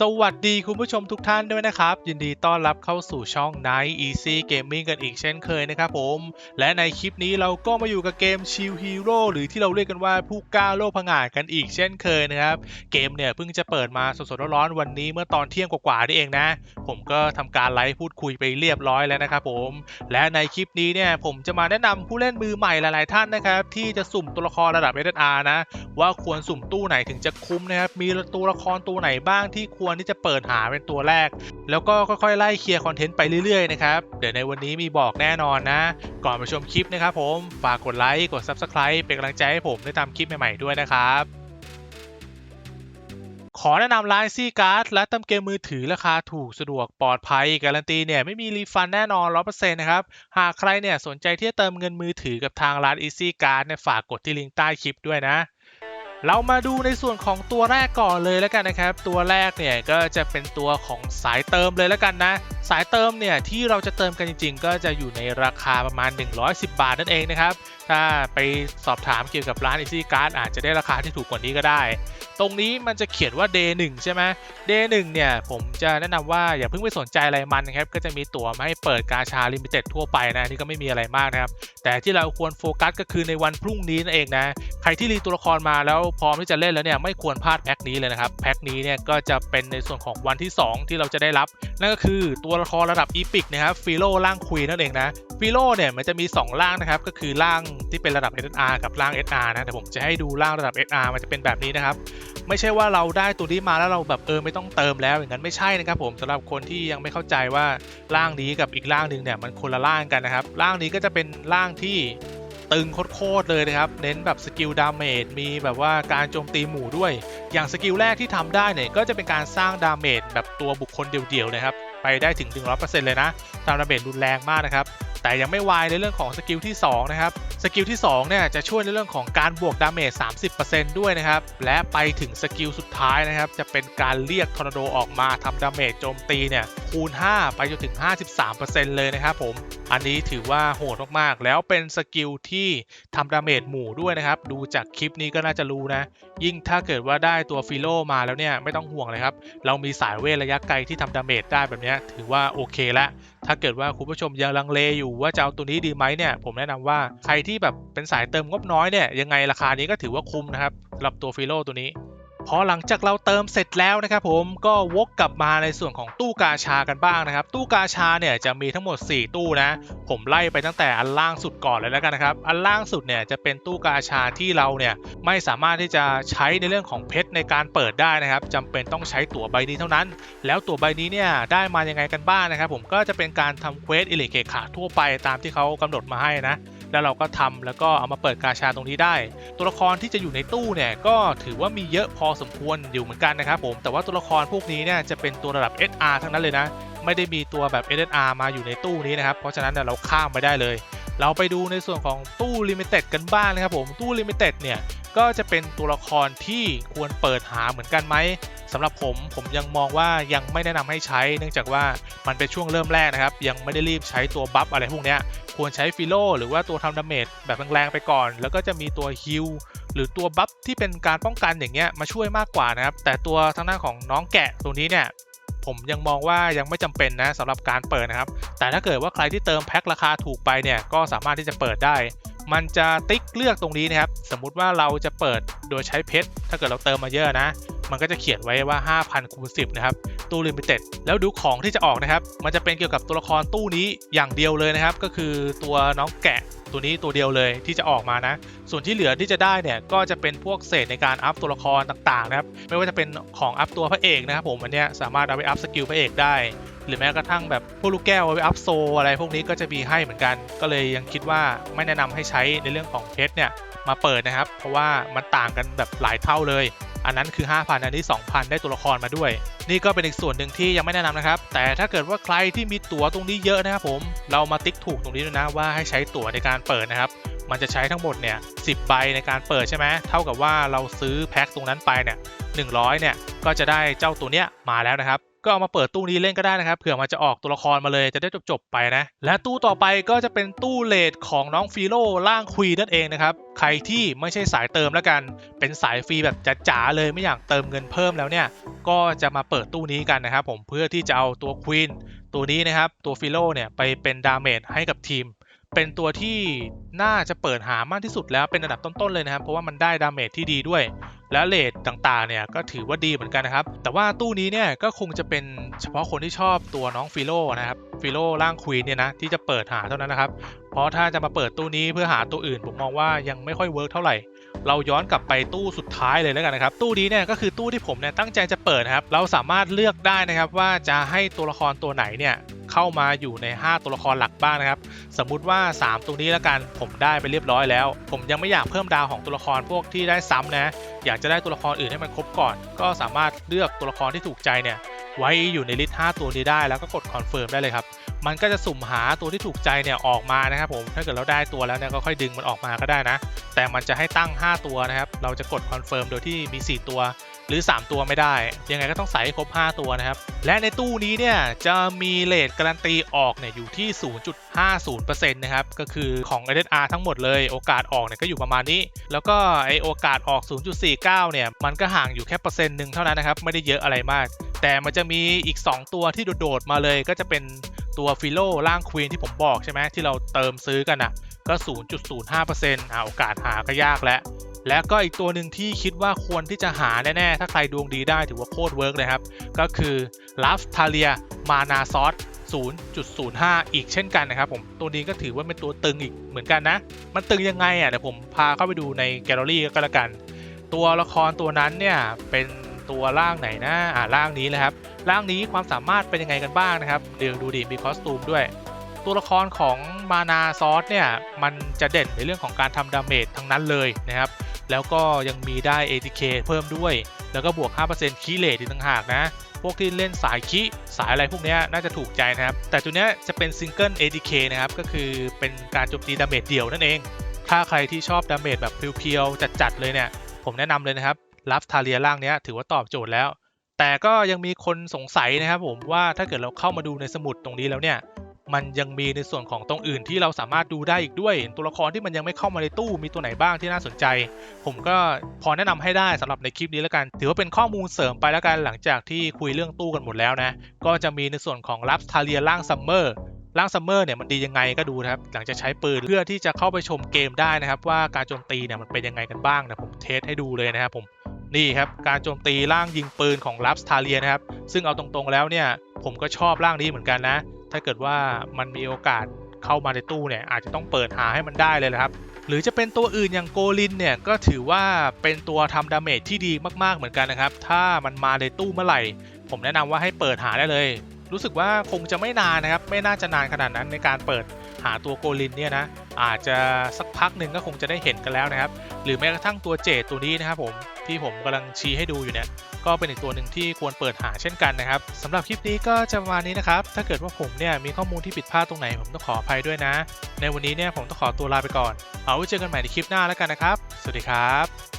สวัสดีคุณผู้ชมทุกท่านด้วยนะครับ ยินดีต้อนรับเข้าสู่ช่อง Night Easy Gaming กันอีกเช่นเคยนะครับผม และในคลิปนี้เราก็มาอยู่กับเกม Shield Hero หรือที่เราเรียกกันว่าผู้กล้าโลกผงาดกันอีกเช่นเคยนะครับ เกมเนี่ยเพิ่งจะเปิดมาสดๆร้อนๆวันนี้เมื่อตอนเที่ยงกว่าๆนี่เองนะ ผมก็ทำการไลฟ์พูดคุยไปเรียบร้อยแล้วนะครับผม และในคลิปนี้เนี่ยผมจะมาแนะนำผู้เล่นมือใหม่หลายๆท่านนะครับที่จะสุ่มตัวละครระดับ SSR นะว่าควรสุ่มตู้ไหนถึงจะคุ้มนะครับมีตัวละครตัวไหนบ้างที่ควรที่จะเปิดหาเป็นตัวแรก แล้วก็ค่อยๆไล่เคลียร์คอนเทนต์ไปเรื่อยๆนะครับ เดี๋ยวในวันนี้มีบอกแน่นอนนะ ก่อนไปชมคลิปนะครับผม ฝากกดไลค์ กด Subscribe เป็นกำลังใจให้ผมได้ทำคลิปใหม่ๆด้วยนะครับขอแนะนำร้านซีการ์ดและตำเกมมือถือราคาถูกสะดวกปลอดภัย การันตีเนี่ยไม่มีรีฟันแน่นอน 100%นะครับ หากใครเนี่ยสนใจที่จะเติมเงินมือถือกับทางร้าน Easy Card เนี่ยฝากกดที่ลิงก์ใต้คลิปด้วยนะ เรามาดูในส่วนของตัวแรกก่อนเลยแล้วกันนะครับ ตัวแรกเนี่ยก็จะเป็นตัวของสายเติมเลยแล้วกันนะ สายเติมเนี่ยที่เราจะเติมกันจริง ๆ ก็จะอยู่ในราคาประมาณ 110 บาทนั่นเองนะครับ ถ้าไปสอบถามเกี่ยวกับร้าน Easy Card อาจจะได้ราคาที่ถูกกว่านี้ก็ได้ ตรงนี้มันจะเขียนว่า Day 1ใช่ไหม Day 1เนี่ยผมจะแนะนำว่าอย่าเพิ่งไปสนใจอะไรมันนะครับ ก็จะมีตั๋วมาให้เปิดกาชาลิมิเต็ดทั่วไปนะนี่ก็ไม่มีอะไรมากนะครับ แต่ที่เราควรโฟกัสก็คือในวันพรุ่งนี้นั่นเองนะ ใครที่รีตัวละครมาแล้วพร้อมที่จะเล่นแล้วเนี่ยไม่ควรพลาดแพ็คนี้เลยนะครับ แพ็คนี้เนี่ยก็จะเป็นในส่วนของวันที่ 2 ที่เราจะได้รับ นั่นก็คือตัวละครระดับอีพิกนะครับฟิโลร่างคุยนั่นเองนะฟิโลเนี่ยมันจะมี 2 ร่างนะครับ ก็คือร่างที่เป็นระดับ SR กับร่าง SR นะแต่ผมจะให้ดูร่างระดับ SR มันจะเป็นแบบนี้นะครับ ไม่ใช่ว่าเราได้ตัวนี้มาแล้วเราแบบเออไม่ต้องเติมแล้วอย่างนั้นไม่ใช่นะครับผมสำหรับคนที่ยังไม่เข้าใจว่าร่างนี้กับอีกร่างหนึ่งเนี่ยมันคนละร่างกันนะครับร่างนี้ก็จะเป็นร่างที่ตึงโคตรเลยนะครับ เน้นแบบสกิลดาเมจ มีแบบว่าการโจมตีหมู่ด้วย อย่างสกิลแรกที่ทำได้เนี่ย ก็จะเป็นการสร้างดาเมจแบบตัวบุคคลเดี่ยวๆนะครับ ไปได้ถึง 100%เลยนะทำดาเมจรุนแรงมากนะครับ แต่ยังไม่วายในเรื่องของสกิลที่ 2 นะครับ สกิลที่ 2 เนี่ยจะช่วยในเรื่องของการบวกดาเมจ 30%ด้วยนะครับ และไปถึงสกิลสุดท้ายนะครับ จะเป็นการเรียกทอร์นาโดออกมาทำดาเมจโจมตีเนี่ยคูณ 5 ไปจนถึง 53%เลยนะครับผม อันนี้ถือว่าโหดมากๆ แล้วเป็นสกิลที่ทำดาเมจหมู่ด้วยนะครับ ดูจากคลิปนี้ก็น่าจะรู้นะ ยิ่งถ้าเกิดว่าได้ตัวฟิโลมาแล้วเนี่ย ไม่ต้องห่วงเลยครับ เรามีสายเวทระยะไกลที่ทำดาเมจได้แบบนี้ถือว่าโอเคละถ้าเกิดว่าคุณผู้ชมยังลังเลอยู่ว่าจะเอาตัวนี้ดีไหมเนี่ย ผมแนะนำว่าใครที่แบบเป็นสายเติมงบน้อยเนี่ยยังไงราคานี้ก็ถือว่าคุ้มนะครับสำหรับตัวฟิโลตัวนี้ พอหลังจากเราเติมเสร็จแล้วนะครับผมก็วกกลับมาในส่วนของตู้กาชากันบ้างนะครับ ตู้กาชาเนี่ยจะมีทั้งหมด 4 ตู้นะ ผมไล่ไปตั้งแต่อันล่างสุดก่อนเลยแล้วกันนะครับ อันล่างสุดเนี่ยจะเป็นตู้กาชาที่เราเนี่ยไม่สามารถที่จะใช้ในเรื่องของเพชรในการเปิดได้นะครับจำเป็นต้องใช้ตั๋วใบนี้เท่านั้น แล้วตั๋วใบนี้เนี่ยได้มายังไงกันบ้างนะครับ ผมก็จะเป็นการทำเควสอิเล็กเคขาทั่วไปตามที่เขากำหนดมาให้นะ แล้วเราก็ทำแล้วก็เอามาเปิดกาชาตรงนี้ได้ ตัวละครที่จะอยู่ในตู้เนี่ยก็ถือว่ามีเยอะพอสมควรอยู่เหมือนกันนะครับผมแต่ว่าตัวละครพวกนี้เนี่ยจะเป็นตัวระดับ SR ทั้งนั้นเลยนะ ไม่ได้มีตัวแบบ SSR มาอยู่ในตู้นี้นะครับเพราะฉะนั้นเนี่ยเราข้ามไปได้เลย เราไปดูในส่วนของตู้ลิมิเต็ดกันบ้างนะครับผมตู้ลิมิเต็ดเนี่ย ก็จะเป็นตัวละครที่ควรเปิดหาเหมือนกันไหมสำหรับผมผมยังมองว่ายังไม่แนะนำให้ใช้ เนื่องจากว่ามันเป็นช่วงเริ่มแรกนะครับ ยังไม่ได้รีบใช้ตัวบัฟอะไรพวกนี้ควรใช้ฟิโลหรือว่าตัวทำดาเมจแบบแรงๆไปก่อน แล้วก็จะมีตัวฮิลหรือตัวบัฟที่เป็นการป้องกันอย่างเงี้ยมาช่วยมากกว่านะครับ แต่ตัวทางด้านของน้องแกะตัวนี้เนี่ยผมยังมองว่ายังไม่จำเป็นนะสำหรับการเปิดนะครับ แต่ถ้าเกิดว่าใครที่เติมแพ็คราคาถูกไปเนี่ยก็สามารถที่จะเปิดได้ มันจะติ๊กเลือกตรงนี้นะครับ สมมุติว่าเราจะเปิดโดยใช้เพชรถ้าเกิดเราเติมมาเยอะนะ มันก็จะเขียนไว้ว่า 5,000คูณ10 นะครับ ตู้ลิมิเต็ด แล้วดูของที่จะออกนะครับ มันจะเป็นเกี่ยวกับตัวละครตู้นี้อย่างเดียวเลยนะครับ ก็คือตัวน้องแกะตัวนี้ตัวเดียวเลยที่จะออกมานะ ส่วนที่เหลือที่จะได้เนี่ยก็จะเป็นพวกเศษในการอัพตัวละครต่างๆนะครับ ไม่ว่าจะเป็นของอัพตัวพระเอกนะครับผมอันเนี้ยสามารถเอาไปอัพสกิลพระเอกได้ หรือแม้กระทั่งแบบพวกลูกแก้วเอาไปอัพโซอะไรพวกนี้ก็จะมีให้เหมือนกัน ก็เลยยังคิดว่าไม่แนะนำให้ใช้ในเรื่องของเพชรเนี่ยมาเปิดนะครับ เพราะว่ามันต่างกันแบบหลายเท่าเลย อันนั้นคือ 5,000 อันนี้ 2,000 ได้ตัวละครมาด้วย นี่ก็เป็นอีกส่วนหนึ่งที่ยังไม่แนะนำนะครับ แต่ถ้าเกิดว่าใครที่มีตั๋วตรงนี้เยอะนะครับผม เรามาติ๊กถูกตรงนี้ด้วยนะว่าให้ใช้ตั๋วในการเปิดนะครับ มันจะใช้ทั้งหมดเนี่ย10ใบในการเปิดใช่ไหมเท่ากับว่าเราซื้อแพ็คตรงนั้นไปเนี่ย100เนี่ยก็จะได้เจ้าตัวเนี้ยมาแล้วนะครับ ก็เอามาเปิดตู้นี้เล่นก็ได้นะครับเผื่อมันจะออกตัวละครมาเลยจะได้จบๆไปนะ และตู้ต่อไปก็จะเป็นตู้เลดของน้องฟีโร่ร่างควีนั่นเองนะครับใครที่ไม่ใช่สายเติมแล้วกัน เป็นสายฟรีแบบจ๋าๆเลยไม่อยากเติมเงินเพิ่มแล้วเนี่ยก็จะมาเปิดตู้นี้กันนะครับผมเพื่อที่จะเอาตัวควีนตัวนี้นะครับตัวฟิโลเนี่ยไปเป็นดาเมจให้กับทีม เป็นตัวที่น่าจะเปิดหามากที่สุดแล้วเป็นอันดับต้นๆเลยนะครับ เพราะว่ามันได้ดาเมจที่ดีด้วย และเลทต่างๆเนี่ยก็ถือว่าดีเหมือนกันนะครับ แต่ว่าตู้นี้เนี่ยก็คงจะเป็นเฉพาะคนที่ชอบตัวน้องฟิโลนะครับฟิโลร่างควีนเนี่ยนะที่จะเปิดหาเท่านั้นนะครับ เพราะถ้าจะมาเปิดตู้นี้เพื่อหาตัวอื่นผมมองว่ายังไม่ค่อยเวิร์กเท่าไหร่เราย้อนกลับไปตู้สุดท้ายเลยแล้วกันนะครับ ตู้นี้เนี่ยก็คือตู้ที่ผมเนี่ยตั้งใจจะเปิดนะครับ เราสามารถเลือกได้นะครับว่าจะให้ตัวละครตัวไหนเนี่ย เข้ามาอยู่ใน 5 ตัวละครหลักบ้างนะครับ สมมุติว่า 3 ตัวนี้แล้วกันผมได้ไปเรียบร้อยแล้ว ผมยังไม่อยากเพิ่มดาวของตัวละครพวกที่ได้ซ้ำนะ อยากจะได้ตัวละครอื่นให้มันครบก่อน ก็สามารถเลือกตัวละครที่ถูกใจเนี่ยไว้อยู่ในลิสต์ 5 ตัวนี้ได้แล้วก็กดคอนเฟิร์มได้เลยครับ มันก็จะสุ่มหาตัวที่ถูกใจเนี่ยออกมานะครับผม ถ้าเกิดเราได้ตัวแล้วเนี่ยก็ค่อยดึงมันออกมาก็ได้นะ แต่มันจะให้ตั้ง 5 ตัวนะครับ เราจะกดคอนเฟิร์มโดยที่มี 4 ตัว หรือ 3 ตัวไม่ได้ ยังไงก็ต้องใส่ให้ครบ 5 ตัวนะครับ และในตู้นี้เนี่ยจะมีเลทการันตีออกเนี่ยอยู่ที่ 0.50%นะครับ ก็คือของ SSR ทั้งหมดเลยโอกาสออกเนี่ยก็อยู่ประมาณนี้ แล้วก็ไอโอกาสออก 0.49 เนี่ยมันก็ห่างอยู่แค่เปอร์เซ็นต์หนึ่งเท่านั้นนะครับ ไม่ได้เยอะอะไรมาก แต่มันจะมีอีก 2 ตัวที่โดดๆมาเลยก็จะเป็นตัวฟิโลร่างควีนที่ผมบอกใช่ไหมที่เราเติมซื้อกันอะก็ 0.05%อ่าโอกาสหาก็ยากแล้ว และก็อีกตัวหนึ่งที่คิดว่าควรที่จะหาแน่ๆ ถ้าใครดวงดีได้ถือว่าโคตรเวิร์กเลยครับ ก็คือลาฟทาเลียมานาซอส0.05 อีกเช่นกันนะครับผมตัวนี้ก็ถือว่าเป็นตัวตึงอีกเหมือนกันนะ มันตึงยังไงอะเดี๋ยวผมพาเข้าไปดูในแกลเลอรี่ก็แล้วกัน ตัวละครตัวนั้นเนี่ยเป็นตัวร่างไหนนะอ่าร่างนี้เลยครับร่างนี้ความสามารถเป็นยังไงกันบ้างนะครับเดี๋ยวดูดิมีคอสตูมด้วย ตัวละครของมานาซอสเนี่ยมันจะเด่นในเรื่องของการทำดาเมจทั้งนั้นเลยนะครับ แล้วก็ยังมีได้ ATK เพิ่มด้วย แล้วก็บวก 5%คีเลทอีกต่างหากนะ พวกที่เล่นสายคีสายอะไรพวกนี้น่าจะถูกใจนะครับ แต่ตัวนี้จะเป็นซิงเกิล ATK นะครับ ก็คือเป็นการโจมตีดาเมจเดี่ยวนั่นเอง ถ้าใครที่ชอบดาเมจแบบเพียวๆ จัดๆเลยเนี่ย ผมแนะนำเลยนะครับรับทาเรียร่างนี้ถือว่าตอบโจทย์แล้ว แต่ก็ยังมีคนสงสัยนะครับผมว่าถ้าเกิดเราเข้ามาดูในสมุดตรงนี้แล้วเนี่ย มันยังมีในส่วนของตรงอื่นที่เราสามารถดูได้อีกด้วย ตัวละครที่มันยังไม่เข้ามาในตู้มีตัวไหนบ้างที่น่าสนใจ ผมก็พอแนะนำให้ได้สำหรับในคลิปนี้แล้วกัน ถือว่าเป็นข้อมูลเสริมไปแล้วกันหลังจากที่คุยเรื่องตู้กันหมดแล้วนะ ก็จะมีในส่วนของรับทาเรียร่างซัมเมอร์ร่างซัมเมอร์เนี่ยมันดียังไงก็ดูนะครับ หลังจากใช้ปืนเพื่อที่จะเข้าไปชมเกมได้นะครับ ว่าการโจมตีเนี่ยมันเป็นยังไงกันบ้างนะผมเทสให้ดูเลยนะครับผมนี่ครับการโจมตีร่างยิงปืนของลับสทาเลียนะครับซึ่งเอาตรงๆแล้วเนี่ยผมก็ชอบร่างนี้เหมือนกันนะ ถ้าเกิดว่ามันมีโอกาสเข้ามาในตู้เนี่ยอาจจะต้องเปิดหาให้มันได้เลยนะครับ หรือจะเป็นตัวอื่นอย่างโกลินเนี่ยก็ถือว่าเป็นตัวทำดาเมจที่ดีมากๆเหมือนกันนะครับ ถ้ามันมาในตู้เมื่อไหร่ ผมแนะนำว่าให้เปิดหาได้เลย รู้สึกว่าคงจะไม่นานนะครับ ไม่น่าจะนานขนาดนั้นในการเปิดหาตัวโกลินเนี่ยนะอาจจะสักพักหนึ่งก็คงจะได้เห็นกันแล้วนะครับ หรือแม้กระทั่งตัวเจดตัวนี้นะครับผมที่ผมกำลังชี้ให้ดูอยู่เนี่ยก็เป็นอีกตัวหนึ่งที่ควรเปิดหาเช่นกันนะครับสำหรับคลิปนี้ก็จะประมาณนี้นะครับ ถ้าเกิดว่าผมเนี่ยมีข้อมูลที่ผิดพลาดตรงไหนผมต้องขออภัยด้วยนะ ในวันนี้เนี่ยผมต้องขอตัวลาไปก่อน เอาไว้เจอกันใหม่ในคลิปหน้าแล้วกันนะครับ สวัสดีครับ